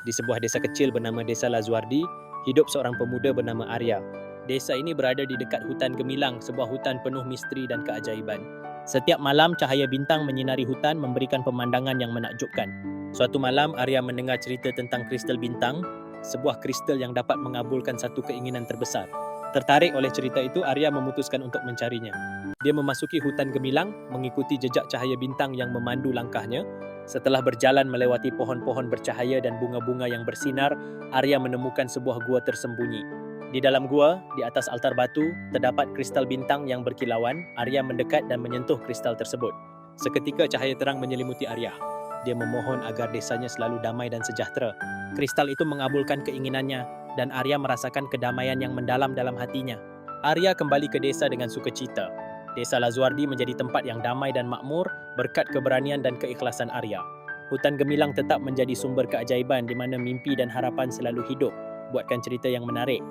Di sebuah desa kecil bernama Desa Lazuardi, hidup seorang pemuda bernama Arya. Desa ini berada di dekat hutan gemilang, sebuah hutan penuh misteri dan keajaiban. Setiap malam cahaya bintang menyinari hutan memberikan pemandangan yang menakjubkan. Suatu malam Arya mendengar cerita tentang kristal bintang, sebuah kristal yang dapat mengabulkan satu keinginan terbesar. Tertarik oleh cerita itu, Arya memutuskan untuk mencarinya. Dia memasuki hutan gemilang, mengikuti jejak cahaya bintang yang memandu langkahnya. Setelah berjalan melewati pohon-pohon bercahaya dan bunga-bunga yang bersinar, Arya menemukan sebuah gua tersembunyi. Di dalam gua, di atas altar batu, terdapat kristal bintang yang berkilauan. Arya mendekat dan menyentuh kristal tersebut. Seketika cahaya terang menyelimuti Arya. Dia memohon agar desanya selalu damai dan sejahtera. Kristal itu mengabulkan keinginannya dan Arya merasakan kedamaian yang mendalam dalam hatinya. Arya kembali ke desa dengan sukacita. Desa Lazuardi menjadi tempat yang damai dan makmur berkat keberanian dan keikhlasan Arya. Hutan gemilang tetap menjadi sumber keajaiban di mana mimpi dan harapan selalu hidup. Buatkan cerita yang menarik.